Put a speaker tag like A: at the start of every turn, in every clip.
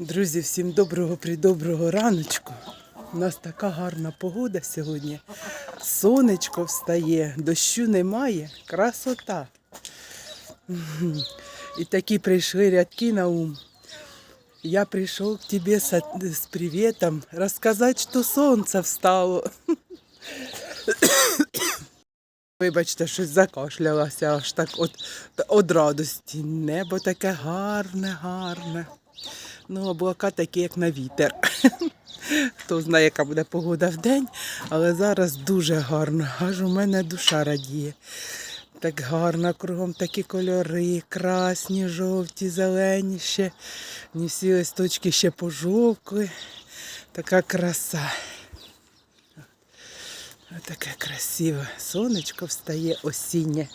A: Друзі, всім доброго придоброго раночку. У нас така гарна погода сьогодні. Сонечко встає, дощу немає, красота. І такі прийшли рядки на ум. Я прийшов к тебе с приветом рассказать, что сонце встало. Вибачте, щось закашлялася аж так от, от радості. Небо таке гарне, гарне. Ну, облака такі, як на вітер. Хто знає, яка буде погода в день, але зараз дуже гарно. Аж у мене душа радіє. Так гарно, кругом такі кольори, красні, жовті, зелені ще. Не всі листочки ще пожовкли. Така краса. Таке красиве. Сонечко встає осіннє.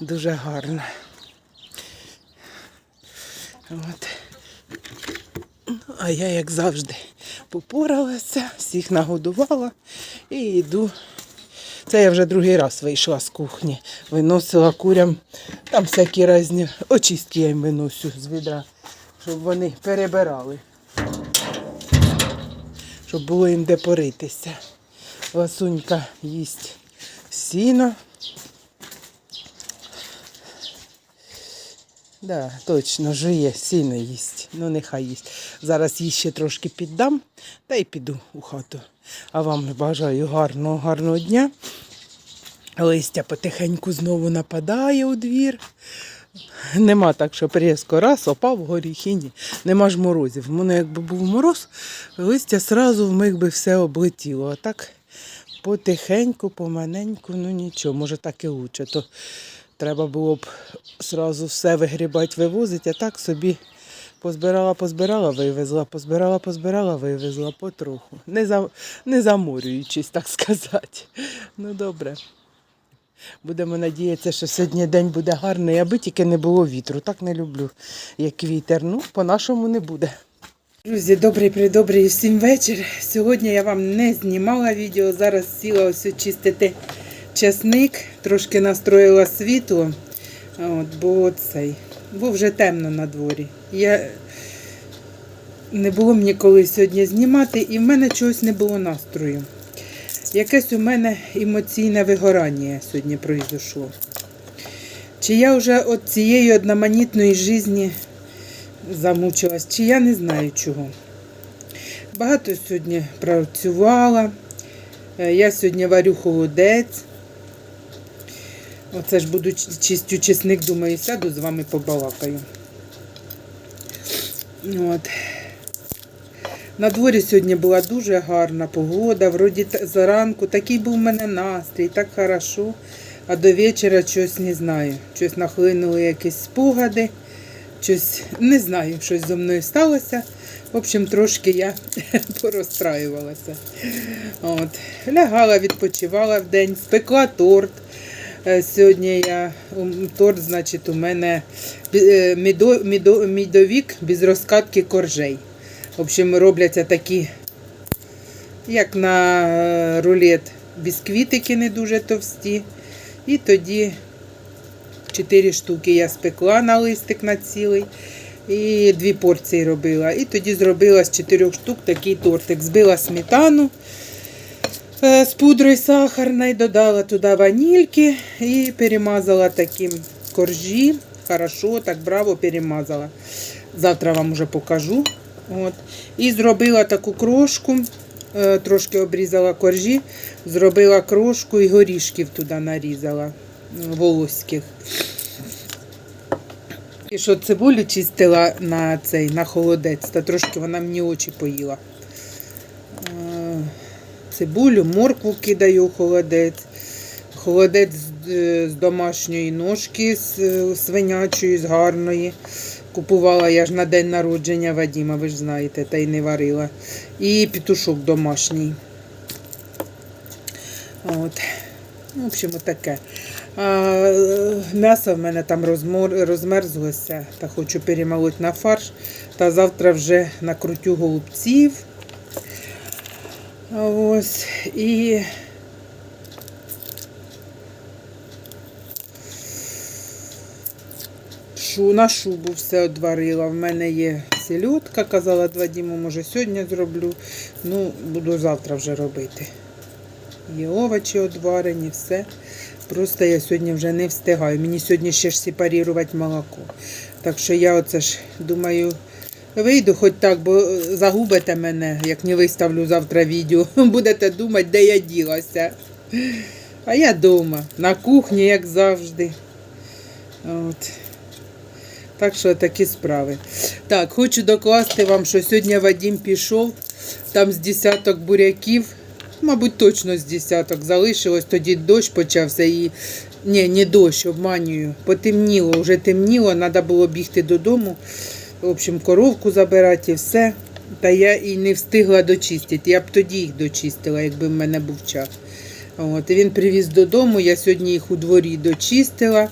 A: Дуже гарно. От. А я, як завжди, попоралася, всіх нагодувала і йду. Це я вже другий раз вийшла з кухні, виносила курям, там всякі різні очистки я їм виносю з відра, щоб вони перебирали, щоб було їм де поритися. Ласунька їсть сіно. Да, точно, жує, сіно їсть. Ну, нехай їсть. Зараз їй ще трошки піддам, та й піду у хату. А вам бажаю гарного, гарного дня. Листя потихеньку знову нападає у двір. Нема так, що різко раз опав горіх і ні. Нема ж морозів. У мене якби був мороз, листя сразу в миг би все облетіло. А так потихеньку, поманеньку, ну нічого, може так і лучше. То треба було б сразу все вигрібати, вивозити, а так собі позбирала, позбирала, вивезла, позбирала, позбирала, вивезла потроху. Не, за, не заморюючись, так сказати. Ну добре. Будемо надіятися, що сьогодні день буде гарний, аби тільки не було вітру. Так не люблю, як вітер. Ну, по-нашому не буде. Друзі, добрий придобрий всім вечір. Сьогодні я вам не знімала відео. Зараз сіла ось чистити часник, трошки настроїла світло, от, бо цей, бо вже темно на дворі. Я не було мені коли сьогодні знімати, і в мене чогось не було настрою. Якесь у мене емоційне вигорання сьогодні пройшло. Чи я вже от цієї одноманітної житті замучилась, чи я не знаю чого. Багато сьогодні працювала. Е, Я сьогодні варю холодець. Оце ж буду чистю чесник, думаю, сяду з вами побалакаю. От. На дворі сьогодні була дуже гарна погода, вроді зранку такий був у мене настрій, так хорошо. А до вечора щось не знаю. Щось нахлинули якісь спогади, щось не знаю, щось зі мною сталося. В общем, трошки я порозстраювалася. От. Лягала, відпочивала в день, спекла торт. Е, Сьогодні я торт, значить, у мене е, мідо, мідо, мідовік без розкатки коржей. В общем, робляться такі, як на е, рулет, бісквітики не дуже товсті. І тоді 4 штуки я спекла на листик на цілий. І дві порції робила. І тоді зробила з 4 штук такий тортик. Збила сметану з пудрою сахарною, додала туди ванільки і перемазала таким коржі. Хорошо, так браво перемазала. Завтра вам вже покажу. От. І зробила таку крошку, е, трошки обрізала коржі, зробила крошку і горішків туди нарізала е, волоських. І що цибулю чистила на цей на холодець, та трошки вона мені очі поїла. Цибулю, моркву кидаю у холодець. Холодець з, е, з домашньої ножки, з е, свинячої, з гарної. Купувала я ж на день народження Вадіма, ви ж знаєте, та й не варила. І петушок домашній. От. Ну, В общем, таке. М'ясо в мене там розмерзлося, та хочу перемолоти на фарш. Та завтра вже накрутю голубців. Ось. І шу, на шубу все одварила. В мене є сельодка, казала два Вадиму, може сьогодні зроблю. Ну, буду завтра вже робити. Є овочі одварені, все. Просто я сьогодні вже не встигаю. Мені сьогодні ще ж сепарувати молоко. Так що я оце ж думаю, вийду хоч так, бо е, загубите мене, як не виставлю завтра відео. Будете думати, де я ділася. А я вдома, на кухні, як завжди. От. Так що такі справи. Так, хочу докласти вам, що сьогодні Вадим пішов, там з десяток буряків, мабуть, точно з десяток залишилось, тоді дощ почався і. Ні, не дощ, обманюю. Потемніло, вже темніло, треба було бігти додому. В общем, коровку забирати і все. Та я і не встигла дочистити. Я б тоді їх дочистила, якби в мене був час. От, і він привіз додому, я сьогодні їх у дворі дочистила.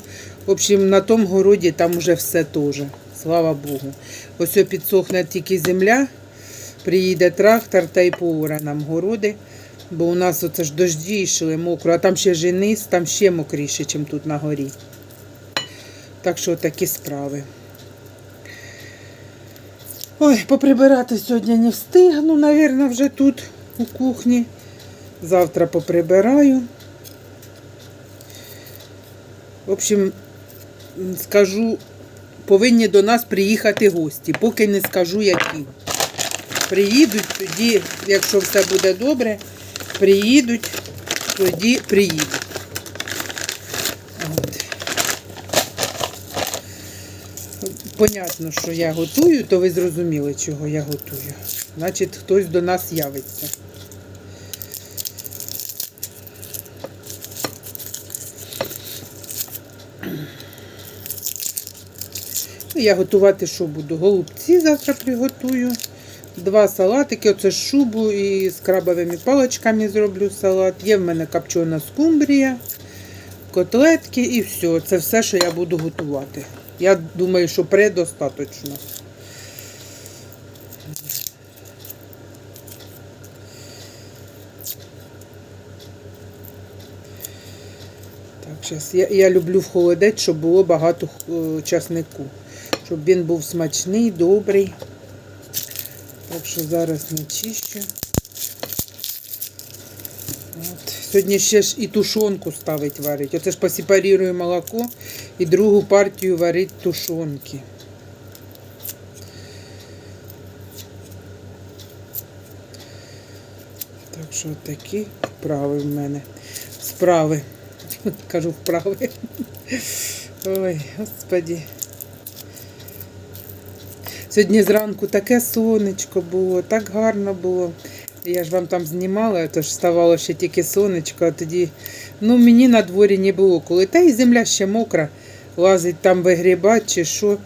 A: В общем, на тому городі там вже все теж. Слава Богу. Ось підсохне тільки земля, приїде трактор та й поора нам городи. Бо у нас оце ж дожді йшли мокро, а там ще жениз, там ще мокріше, ніж тут на горі. Так що такі справи. Ой, поприбирати сьогодні не встигну, мабуть, вже тут у кухні. Завтра поприбираю. В общем, скажу, повинні до нас приїхати гості, поки не скажу які. Приїдуть, тоді, якщо все буде добре, приїдуть, тоді приїдуть. Понятно, що я готую, то ви зрозуміли, чого я готую. Значить, хтось до нас явиться. Ну, Я готувати що буду? Голубці завтра приготую. Два салатики, оце шубу і з крабовими паличками зроблю салат. Є в мене копчена скумбрія, котлетки і все. Це все, що я буду готувати. Я думаю, що предостаточно. Так, я, я люблю в холодець, щоб було багато е, часнику. Щоб він був смачний, добрий. Так що зараз не чищу. От. Сьогодні ще ж і тушонку ставить варить. Оце ж посепарірую молоко і другу партію варить тушонки. Так що такі вправи в мене. Справи. Кажу вправи. Ой, господі. Сьогодні зранку таке сонечко було, так гарно було. Я ж вам там знімала, тож ставало ще тільки сонечко, а тоді ну, мені на дворі не було коли. Та і земля ще мокра, лазить там вигрібати чи що,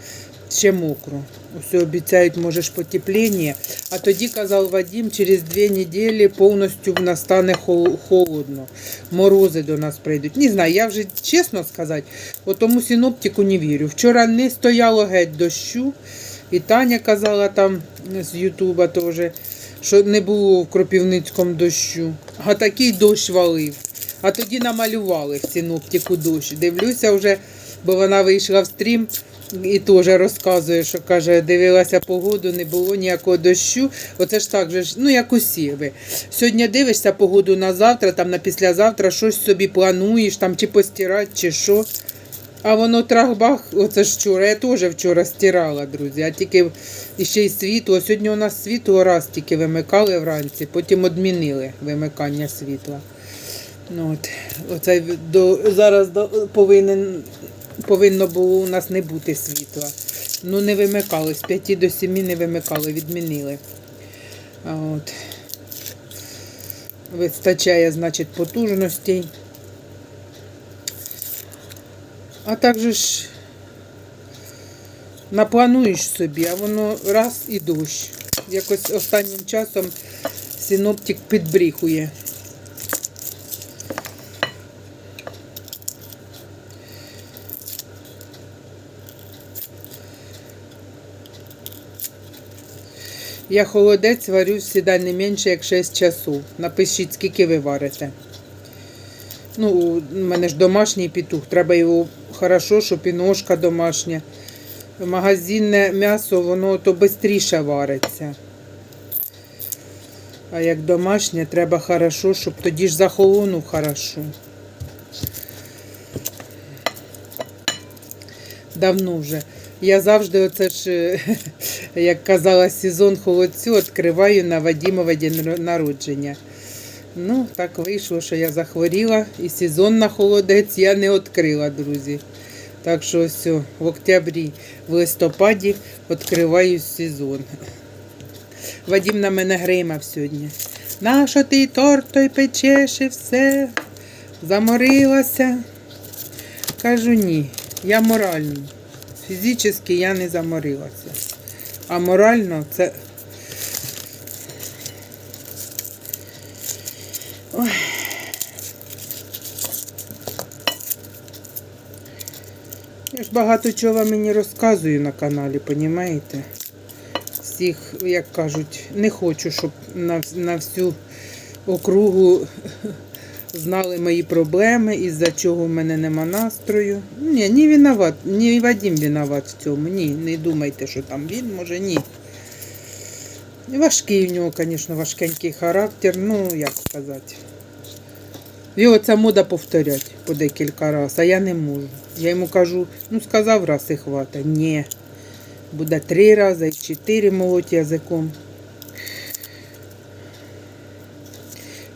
A: ще мокро. Усе обіцяють, може ж потепління. А тоді казав Вадим, через дві неділі повністю настане хол- холодно. Морози до нас прийдуть. Не знаю, я вже чесно сказати, от тому синоптику не вірю. Вчора не стояло геть дощу. І Таня казала там з Ютуба теж, що не було в Кропівницькому дощу. А такий дощ валив. А тоді намалювали в синоптику дощ. Дивлюся вже, бо вона вийшла в стрім і теж розказує, що каже, дивилася погоду, не було ніякого дощу. Оце ж так же ну як усі ви. Сьогодні дивишся погоду на завтра, там на післязавтра щось собі плануєш, там чи постирати, чи що. А воно трахбах, оце ж вчора, я теж вчора стирала, друзі, а тільки ще й світло. Сьогодні у нас світло раз тільки вимикали вранці, потім відмінили вимикання світла. Ну, от, оце до, зараз до, повинен, повинно було у нас не бути світла. Ну не вимикали, з 5 до 7 не вимикали, відмінили. От. Вистачає, значить, потужностей. А також ж наплануєш собі, а воно раз і дощ. Якось останнім часом синоптик підбріхує. Я холодець варю завжди не менше, як 6 часов. Напишіть, скільки ви варите. Ну, у мене ж домашній петух, треба його хорошо, щоб і ножка домашня. магазинне м'ясо, воно то швидше вариться. А як домашнє, треба хорошо, щоб тоді ж захолонув хорошо. Давно вже. Я завжди, оце ж, як казала, сезон холодцю відкриваю на Вадімове день народження. Ну, так вийшло, що я захворіла і сезон на холодець я не відкрила, друзі. Так що все, в октябрі, в листопаді відкриваю сезон. Вадім на мене гримав сьогодні. Нащо ти торт той печеш і все? Заморилася. Кажу ні, я морально. Фізично я не заморилася. А морально це. Ой. Я ж багато чого мені розказую на каналі, понімаєте? Всіх, як кажуть, не хочу, щоб на, на всю округу знали мої проблеми, із-за чого в мене нема настрою. Ні, не виноват, не Вадим виноват в цьому. Ні, не думайте, що там він, може, ні. Важкий в нього, звісно, важкенький характер, ну, як сказати. Його ця мода повторять по декілька разів, а я не можу. Я йому кажу, ну сказав раз і хватить. Ні. Буде три рази і чотири молоть язиком.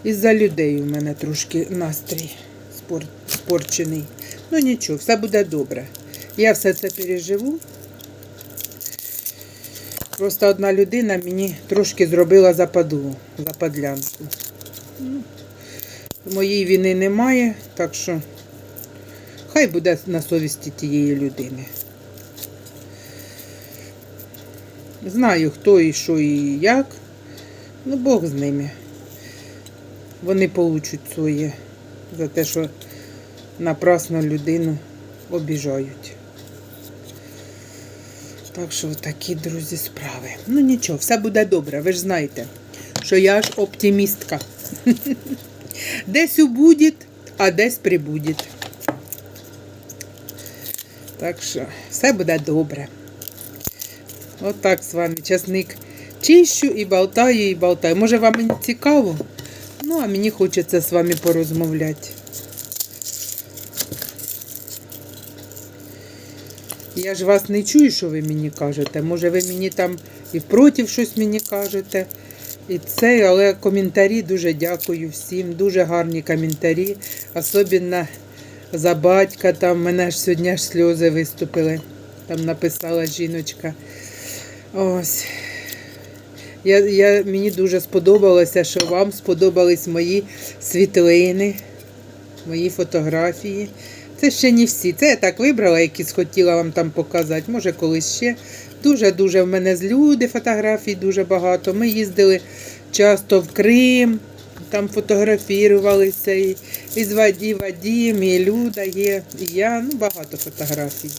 A: Із-за людей у мене трошки настрій спор... спорчений. Ну нічого, все буде добре. Я все це переживу. Просто одна людина мені трошки зробила западу, западлянку. Моєї вини немає, так що хай буде на совісті тієї людини. Знаю, хто і що і як. Ну, Бог з ними. Вони получать своє за те, що напрасно людину обіжають. Так що такі, друзі, справи. Ну нічого, все буде добре. Ви ж знаєте, що я ж оптимістка. Десь убудет, а десь прибудет. Так що все буде добре. Отак з вами часник чищу і болтаю, і болтаю. Може вам і цікаво? Ну, а мені хочеться з вами порозмовляти. Я ж вас не чую, що ви мені кажете. Може, ви мені там і впротив щось мені кажете. І це, але коментарі дуже дякую всім. Дуже гарні коментарі. Особливо за батька. Там мене ж сьогодні аж сльози виступили. Там написала жіночка. Ось. Я, я, мені дуже сподобалося, що вам сподобались мої світлини, мої фотографії. Це ще не всі. Це я так вибрала, які хотіла вам там показати. Може, колись ще. Дуже-дуже в мене з люди фотографій дуже багато. Ми їздили часто в Крим, там фотографірувалися. І, і з Ваді, Вадім, і Люда є, і я. Ну, багато фотографій.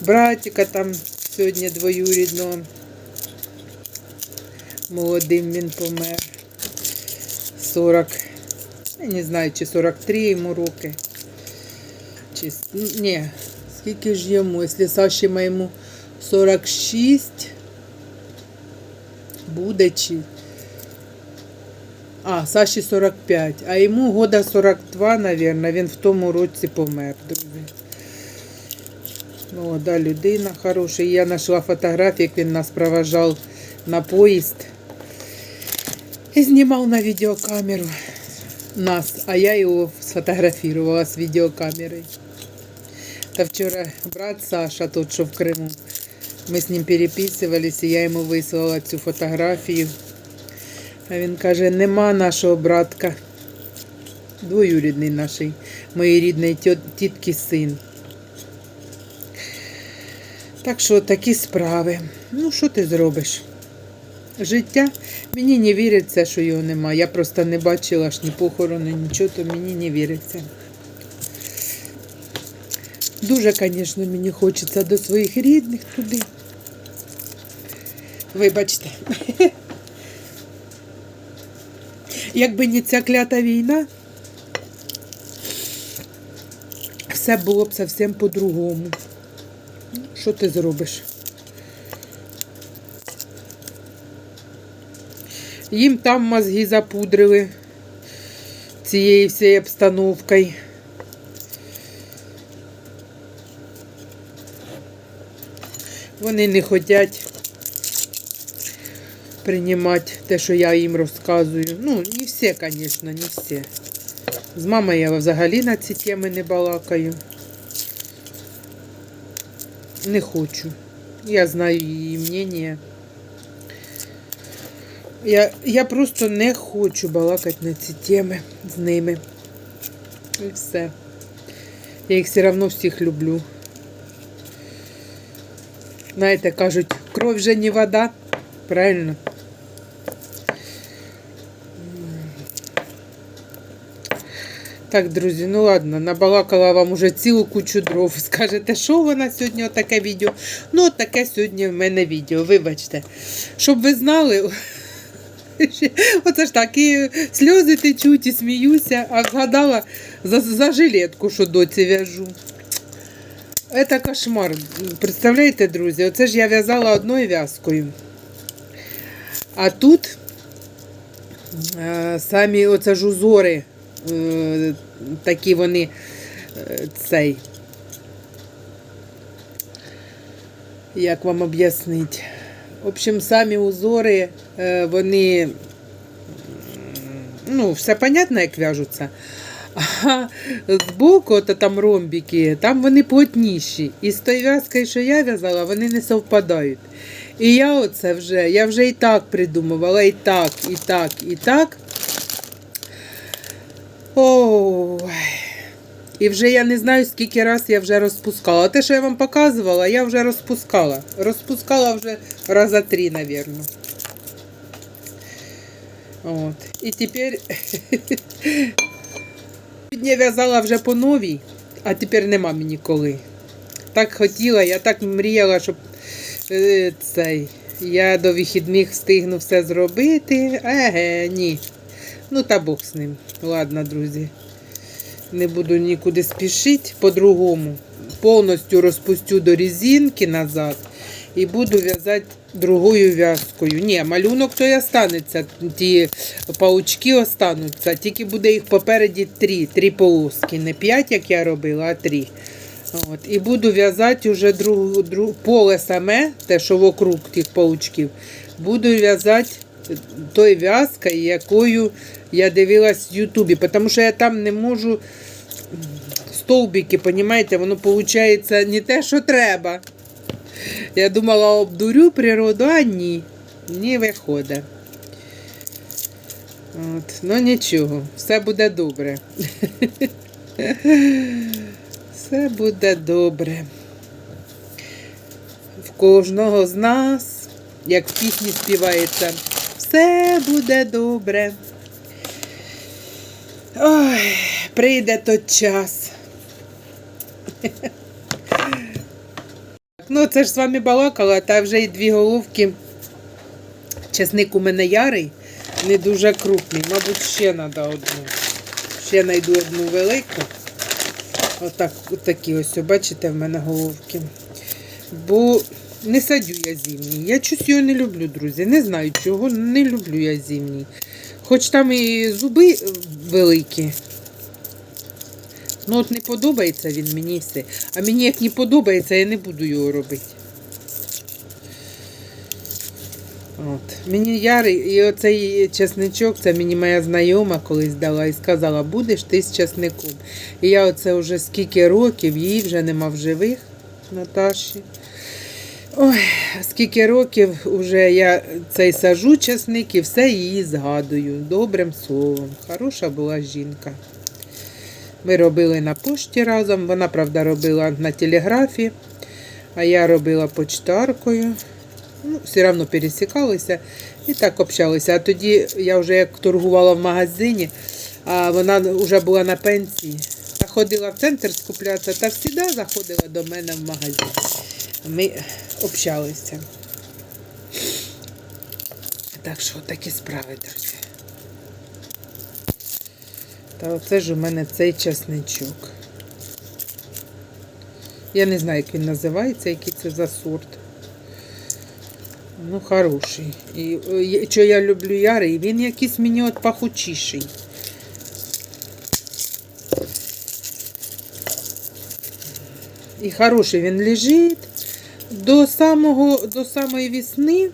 A: Братіка там сьогодні двоюрідного. Молодим він помер. 40. Я не знаю, чи 43 йому роки. Чи, ні, скільки ж йому, якщо Саші моєму 46 буде чи. А, Саші 45, а йому года 42, мабуть, він в тому році помер, друзі. Молода людина хороша. Я знайшла фотографії, як він нас проважав на поїзд. І знімав на відеокамеру нас, а я його сфотографувала з відеокамери. Та вчора брат Саша, тот, що в Криму, ми з ним переписувалися, я йому вислала цю фотографію. А він каже, нема нашого братка. Двоюрідний наш, моєї рідної тітки син. Так що такі справи. Ну, що ти зробиш? Життя. Мені не віриться, що його нема. Я просто не бачила ж ні похорону, нічого, то мені не віриться. Дуже, звісно, мені хочеться до своїх рідних туди. Вибачте. Якби не ця клята війна, все було б зовсім по-другому. що ти зробиш? Їм там мозги запудрили цією всією обстановкою. Вони не хочуть приймати те, що я їм розказую. Ну, не всі, звісно, не всі. З мамою я взагалі на ці теми не балакаю. Не хочу. Я знаю її мнення. Я, я просто не хочу балакати на ці теми з ними. І все. Я їх все одно всіх люблю. Знаєте, кажуть, кров вже не вода. Правильно? Так, друзі, ну ладно, набалакала вам уже цілу кучу дров. Скажете, що вона сьогодні таке відео? Ну, от таке сьогодні в мене відео, вибачте. Щоб ви знали, оце ж так, і сльози течуть, і сміюся, а вгадала за, за жилетку, що доці в'яжу. Це кошмар. Представляєте, друзі, оце ж я в'язала одною в'язкою. А тут е, самі оце ж узори, такі вони е, цей. Як вам об'яснити? В общем, самі узори, е, вони, ну, все понятно, як в'яжуться. А збоку, от там ромбики, там вони плотніші. І з тою в'язкою, що я в'язала, вони не совпадають. І я оце вже, я вже і так придумувала, і так, і так, і так. Ой. І вже я не знаю, скільки раз я вже розпускала. Те, що я вам показувала, я вже розпускала. Розпускала вже раза три, напевно. От. І тепер Сьогодні в'язала вже по новій, а тепер нема мені коли. Так хотіла, я так мріяла, щоб е, цей, я до вихідних встигну все зробити. Еге, ні. Ну та Бог з ним. Ладно, друзі. Не буду нікуди спішити по-другому. Повністю розпустю до резинки назад і буду в'язати другою в'язкою. Ні, малюнок то й останеться. Ті паучки остануться, тільки буде їх попереді три, три полоски. Не п'ять, як я робила, а три. От. І буду в'язати вже друг, друг, поле саме, те, що вокруг тих паучків, буду в'язати той в'язкою, якою я дивилась в Ютубі, тому що я там не можу стовбики, понімаєте, воно виходить не те, що треба. Я думала, обдурю природу, а ні. Не виходить. Ну нічого, все буде добре. Все буде добре. В кожного з нас, як в пісні співається, все буде добре. Ой, прийде той час. Ну, це ж з вами балакала, та вже й дві головки. Чесник у мене ярий, не дуже крупний. Мабуть, ще треба одну. Ще знайду одну велику. Отак, отакі ось, бачите, в мене головки. Бо не садю я зимній. Я щось його не люблю, друзі. Не знаю чого, не люблю я зимній. Хоч там і зуби е, великі. Ну от не подобається він мені все. А мені як не подобається, я не буду його робити. От. Мені ярий, і оцей чесничок, це мені моя знайома колись дала і сказала, будеш ти з чесником. І я оце вже скільки років, її вже нема в живих, Наташі. Ой, скільки років вже я цей сажу чесник і все її згадую. Добрим словом. Хороша була жінка. Ми робили на пошті разом. Вона, правда, робила на телеграфі, а я робила почтаркою. Ну, все одно пересікалися і так общалися. А тоді я вже як торгувала в магазині, а вона вже була на пенсії. Та ходила в центр скуплятися та завжди заходила до мене в магазин. Ми общалися. Так що такі справи, друзі. Та оце ж у мене цей часничок. Я не знаю, як він називається, який це за сорт. Ну, хороший. І е, що я люблю ярий, він якийсь мені от пахучіший. І хороший він лежить до самого до самої весни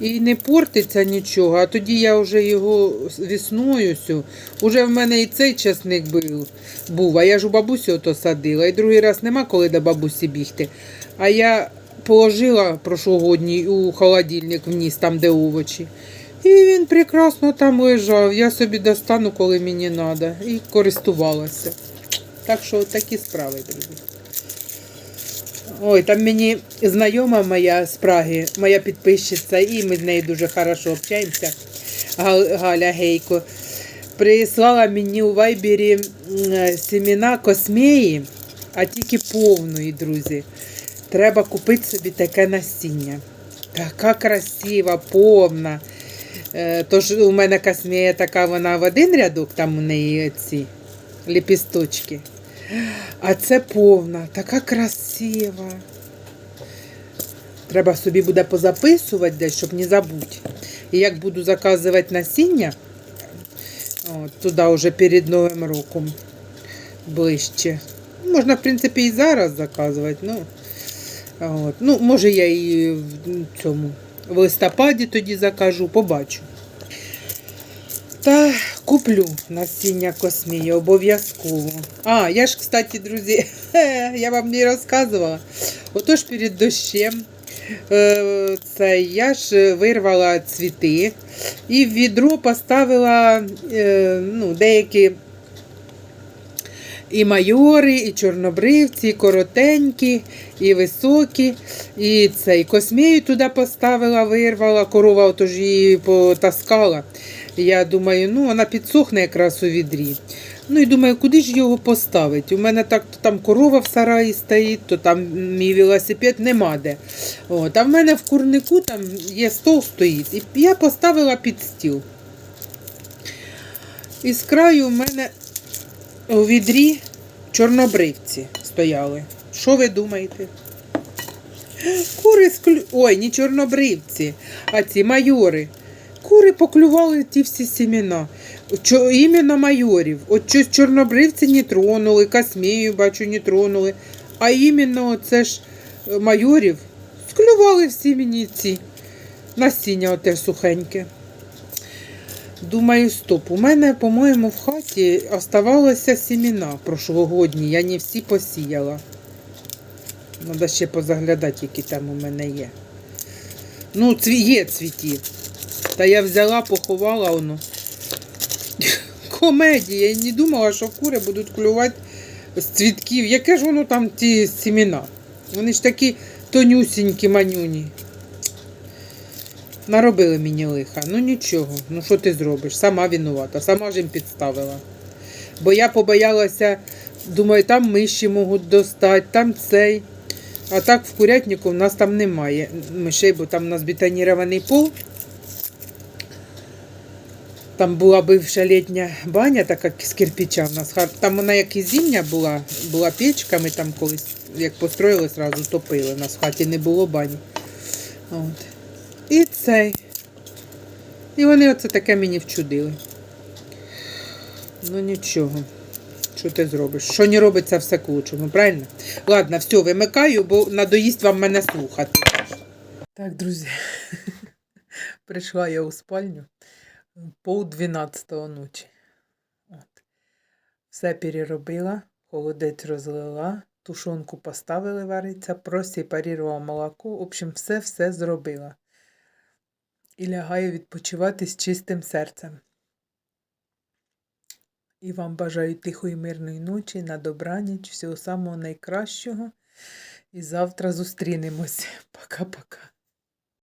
A: і не портиться нічого. А тоді я вже його весною сю. Уже в мене і цей часник був, був. А я ж у бабусі ото садила. І другий раз нема коли до бабусі бігти. А я положила прошлогодній у холодильник вниз, там де овочі. І він прекрасно там лежав. Я собі достану, коли мені треба. І користувалася. Так що такі справи, друзі. Ой, там мені знайома моя з Праги, моя підписчиця, і ми з нею дуже хорошо общаємося. Гал- Галя Гейко. Прислала мені у вайбері е, семена космеї, а тільки повної, друзі. Треба купити собі таке насіння. Така красива, повна. Е, Тож у мене космея така, вона в один рядок, там у неї ці ліпісточки. А це повна, така красива. Треба собі буде позаписувати десь, щоб не забути. І як буду заказувати насіння, туди вже перед Новим роком ближче. Можна, в принципі, і зараз заказувати. Ну, от. ну може, я і в цьому в листопаді тоді закажу, побачу. Та куплю насіння космії обов'язково. А, я ж, кстати, друзі, я вам не розказувала. Отож перед дощем е, це, я ж вирвала цвіти і в відро поставила е, ну, деякі і майори, і чорнобривці, і коротенькі, і високі. І цей космію туди поставила, вирвала, корова отож її потаскала. Я думаю, ну вона підсохне якраз у відрі. Ну і думаю, куди ж його поставити? У мене так то там корова в сараї стоїть, то там мій велосипед нема де. От, а в мене в курнику там є стол стоїть. І я поставила під стіл. І з краю в мене у відрі чорнобривці стояли. Що ви думаєте? Кури склю... Ой, не чорнобривці, а ці майори. Кури поклювали ті всі сімена. Чо, іменно майорів. От щось чорнобривці не тронули, касмію, бачу, не тронули. А іменно це ж е, майорів склювали всі мені ці насіння оте сухеньке. Думаю, стоп. У мене, по-моєму, в хаті оставалося сімена прошлогодні. Я не всі посіяла. Треба ще позаглядати, які там у мене є. Ну, є цвіті. Та я взяла, поховала воно. Комедія. Я не думала, що кури будуть клювати з цвітків. Яке ж воно там ті сімена? Вони ж такі тонюсінькі, манюні. Наробили мені лиха. Ну нічого, ну що ти зробиш? Сама винувата, сама ж їм підставила. Бо я побоялася, думаю, там миші можуть достати, там цей. А так в курятнику в нас там немає мишей, бо там у нас бетонірований пол. Там була бивша літня баня, така з кирпича в нас. Там вона як і зимня була, була печка, ми там колись, як построїли, зразу топили. У нас в хаті не було бані. От. І цей. І вони оце таке мені вчудили. Ну нічого. Що ти зробиш? Що не робиться, все к лучшому, правильно? Ладно, все, вимикаю, бо надоїсть вам мене слухати. Так, друзі, прийшла я у спальню пол дванадцятого ночі. От. Все переробила, холодець розлила, тушонку поставили вариться, просепарувала молоко. В общем, все-все зробила. І лягаю відпочивати з чистим серцем. І вам бажаю тихої мирної ночі, на добраніч, всього самого найкращого. І завтра зустрінемось. Пока-пока.